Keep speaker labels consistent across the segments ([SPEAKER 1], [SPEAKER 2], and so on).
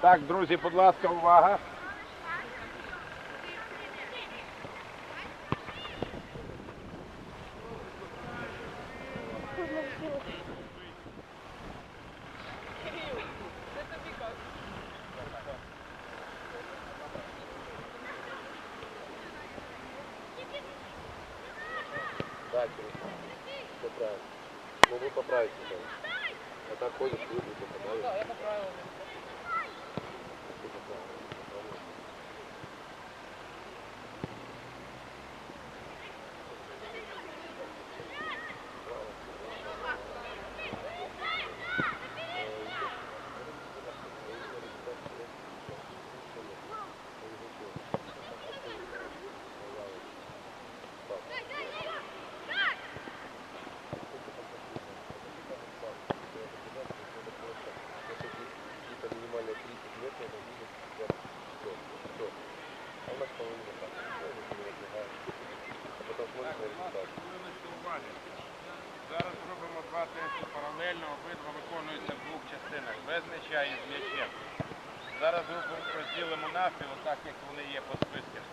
[SPEAKER 1] Так, друзі, будь ласка, увага.
[SPEAKER 2] Да, Кирилл. Все правильно. Ну вы поправите. А так ходишь, люди попадают. Да, я поправил.
[SPEAKER 1] Зараз робимо два тести паралельно, обидва виконуються в двох частинах, без м'яча і з м'ячем. Зараз групу розділимо навпіл, так як вони є по списках.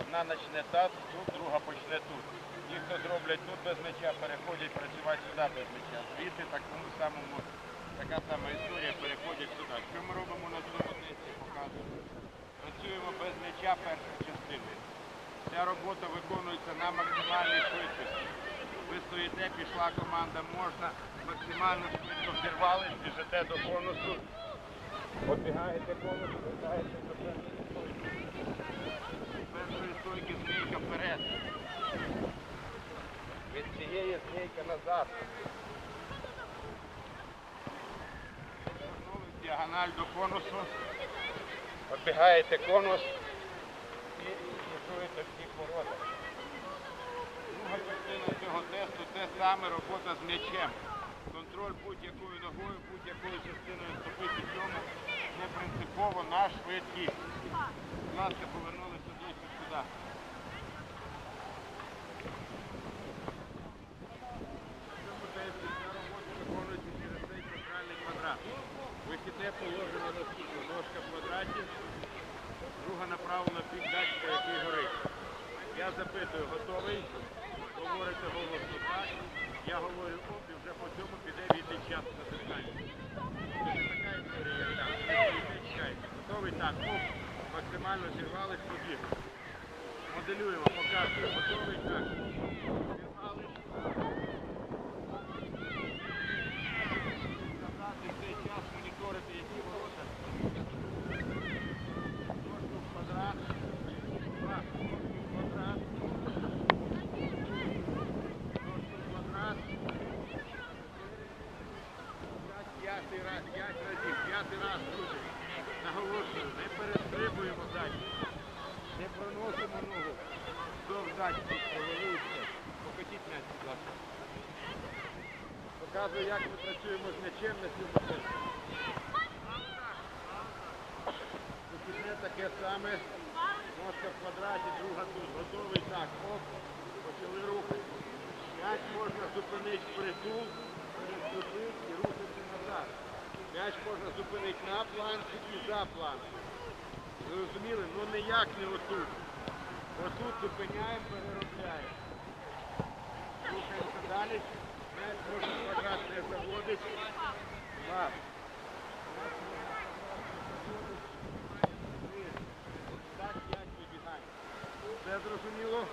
[SPEAKER 1] Одна почне тут, тут, друга почне тут. Ті, хто зроблять тут без м'яча, переходять працювати сюди без м'яча. Звідти такому самому, така сама історія, переходять сюди. Що ми робимо на цьому тесті, показуємо. Працюємо без м'яча першої частини. Ця робота виконується на максимальній швидкості. Ви стоїте, пішла команда, можна максимально швидко вірвались, біжите до конусу, оббігаєте конус, вертаєте до першої стойки. Першої стойки змійка вперед. Від цієї змійка назад. Діагональ до конусу. Оббігаєте конус Друга частина цього тесту те саме робота з м'ячем. Контроль будь-якою ногою, будь-якою частиною стопи під цьому не принципово на швидкість. Будь ласка, повернулися ближче сюди. Цьому тесті ця робота виконується. Ножка в квадраті, друга направлена під датчика, який горить. Я запитую, готовий? Говорите голосно так. Я говорю оп, і вже по цьому піде війти час на чекаєте. Готовий так, оп, максимально зірвались, побігли. Моделюємо, показуємо. Готовий так. Зірвались. Сказати в цей час моніторити, які ворота. Ножку в квадрат. Два. Ножку в квадрат. Ножку в квадрат. П'ять, П'ятий раз, п'ять разів, п'ятий раз, друзі. Наголошую, не перестрибуємо далі. Не проносимо ногу. Датчиків провели все. Ласка. Показую, як ми працюємо з м'ячем на цьому. Вихідне таке саме. Ножка в квадраті, друга тут. Готовий так. Оп. Почали рухати. М'яч можна зупинити впритул, переступити і рухати назад. М'яч можна зупинити на планці і за планку. Зрозуміли? Ну ніяк не отут. Отут зупиняємо, переробляємо. Рухаємося далі. Можна квадрат не заводить. Два. Так, п'ять вибігаємо. Все зрозуміло?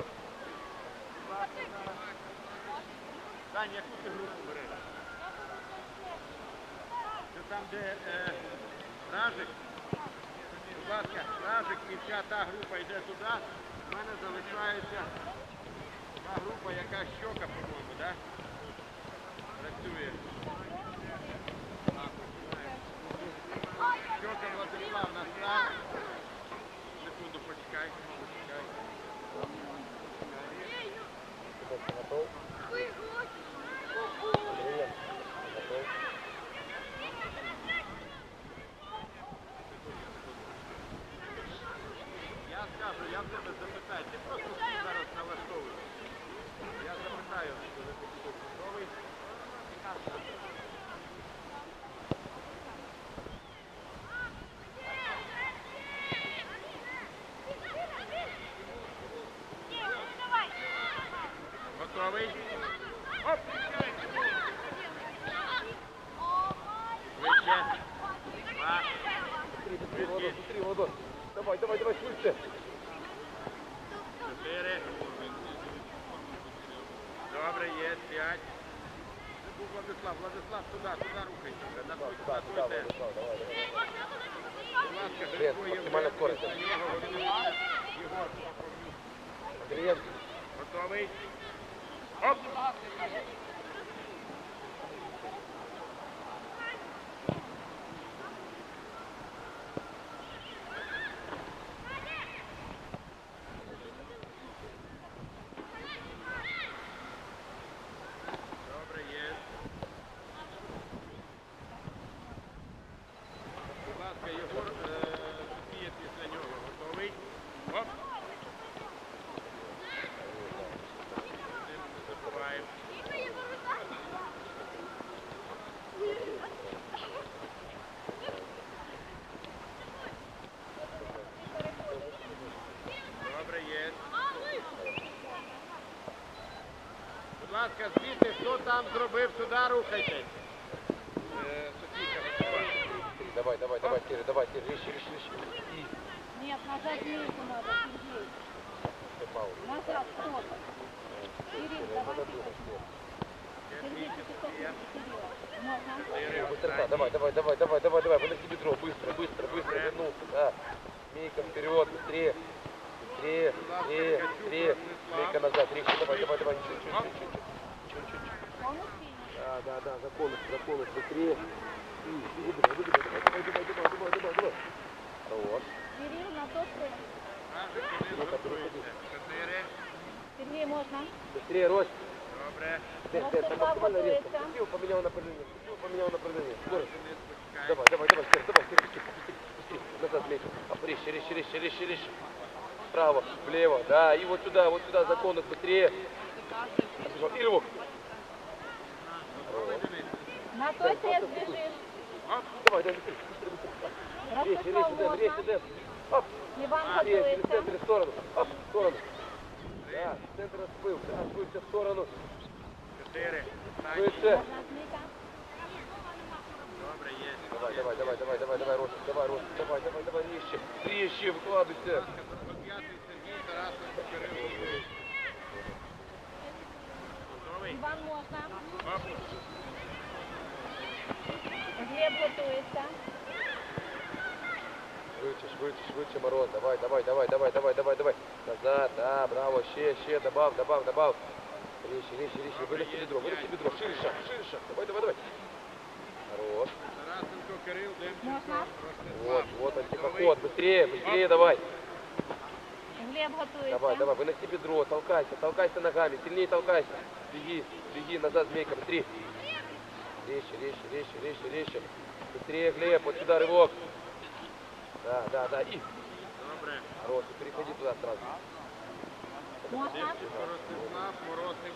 [SPEAKER 1] Дань, яку ти групу береш? Це там, де е, ражик. Будь ласка, ражик і вся та група йде туди. У мене залишається та група, яка щока, по-моєму, да? я запитаю, ти просто зараз налаштовуєш. Готовий.
[SPEAKER 2] Давай, давай, давай, швидше.
[SPEAKER 1] Чотири. Добре, є, п'ять. Це був Владислав. Владислав, туди, туди рухайся. На той, туди, туди. Будь ласка,
[SPEAKER 2] Привет,
[SPEAKER 1] Григорій
[SPEAKER 2] максимальна скорость.
[SPEAKER 1] На нього готується. Єгор, готовий? Оп! Добре, є. Будь ласка, Єгор, е, Софія після нього. Готовий? Оп! Не забуваємо. Добре, є. Будь ласка, звідти, хто там зробив, туди рухайтесь. Е, Софійка, готова?
[SPEAKER 2] Давай, давай, давай, Киря, давай, Киря, резче, резче, резче. И
[SPEAKER 3] Нет, назад змейку надо, Сергей.
[SPEAKER 2] ты паузу.
[SPEAKER 3] Назад, стоп. Кирилл, давай
[SPEAKER 2] Надо
[SPEAKER 3] ты
[SPEAKER 2] думать, нет.
[SPEAKER 3] Сергей, ты стоп, Кирилл. Можно?
[SPEAKER 1] Чотири,
[SPEAKER 2] Быстрota,
[SPEAKER 1] останні.
[SPEAKER 2] давай, давай, давай, давай, давай, законы, законы, быстрее. Выгибай, выгибай, выгибай, выгибай, выгибай, выгибай, выгибай. Вот.
[SPEAKER 3] Бери на тот
[SPEAKER 1] ну, тренд.
[SPEAKER 3] Сергей, можно?
[SPEAKER 2] Быстрее, Рось.
[SPEAKER 1] Добре.
[SPEAKER 2] Ну, Теперь, там максимально резко. Пустил, поменял направление. Пустил, поменял направление. Скорость. Давай, давай, давай, Сергей, давай, Сергей, пусти, пусти. Назад лечь. А, резче, резче, резче, резче, резче. Вправо, влево, да, и вот сюда, вот сюда, законы, быстрее. И рывок. Хорош.
[SPEAKER 3] На той тест бежишь.
[SPEAKER 2] Давай, давай, быстрее, быстрее, быстрее. Резче,
[SPEAKER 3] Ростислав,
[SPEAKER 2] резче, Дэн, резче,
[SPEAKER 3] можно?
[SPEAKER 2] Дэн. Оп.
[SPEAKER 3] Иван
[SPEAKER 2] Через, через
[SPEAKER 3] готовится.
[SPEAKER 2] центр в сторону. Оп, в сторону. Да, центр расплыл, да, расплылся в сторону.
[SPEAKER 1] Чотири. Останні.
[SPEAKER 2] Выше.
[SPEAKER 3] Можно змейка?
[SPEAKER 1] Добре, є.
[SPEAKER 2] Давай, давай, давай, давай, давай, давай, Ростик, давай, Ростик, давай, давай, давай, резче, резче, выкладывайся.
[SPEAKER 1] П'ятий Сергій Тарасенко Кирило. Готовий?
[SPEAKER 3] Иван, можно?
[SPEAKER 1] Оп.
[SPEAKER 3] Глеб готовится.
[SPEAKER 2] Швидше, швидше, швидше, Мороз, давай, давай, давай, давай, давай, давай, давай. Назад, да, браво, ще, ще, добав, добав, добав. Резче, выноси бедро, выноси бедро, шире шаг, шире шаг, давай, давай, давай. Хорош.
[SPEAKER 1] Тарасенко Кирил, Демченко?
[SPEAKER 2] Вот, вот антипоход, быстрее, быстрее давай.
[SPEAKER 3] Глеб готовится.
[SPEAKER 2] Давай, давай, выноси бедро, толкайся, толкайся ногами, сильнее толкайся. Беги, беги, назад, змейка, быстрее. Резче, резче, резче, резче, резче. Быстрее, Глеб, вот сюда рывок. Да, да, да, и. Хорош, переходи туда сразу. Глеб.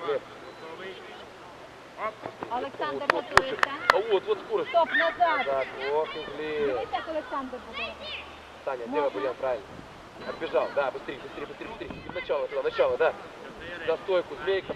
[SPEAKER 1] Готовий? Оп.
[SPEAKER 3] Александр
[SPEAKER 2] Вот, вот, слушай.
[SPEAKER 3] готовится.
[SPEAKER 2] А вот, вот скорость.
[SPEAKER 3] Стоп, назад.
[SPEAKER 2] Назад, ох, Глеб.
[SPEAKER 3] Дивись, як Олександр буде.
[SPEAKER 2] Саня, делай бурьян, правильно. Отбежал, да, быстрее, быстрее, быстрее, быстрее. Начало туда, начало, да. За стойку, змейка,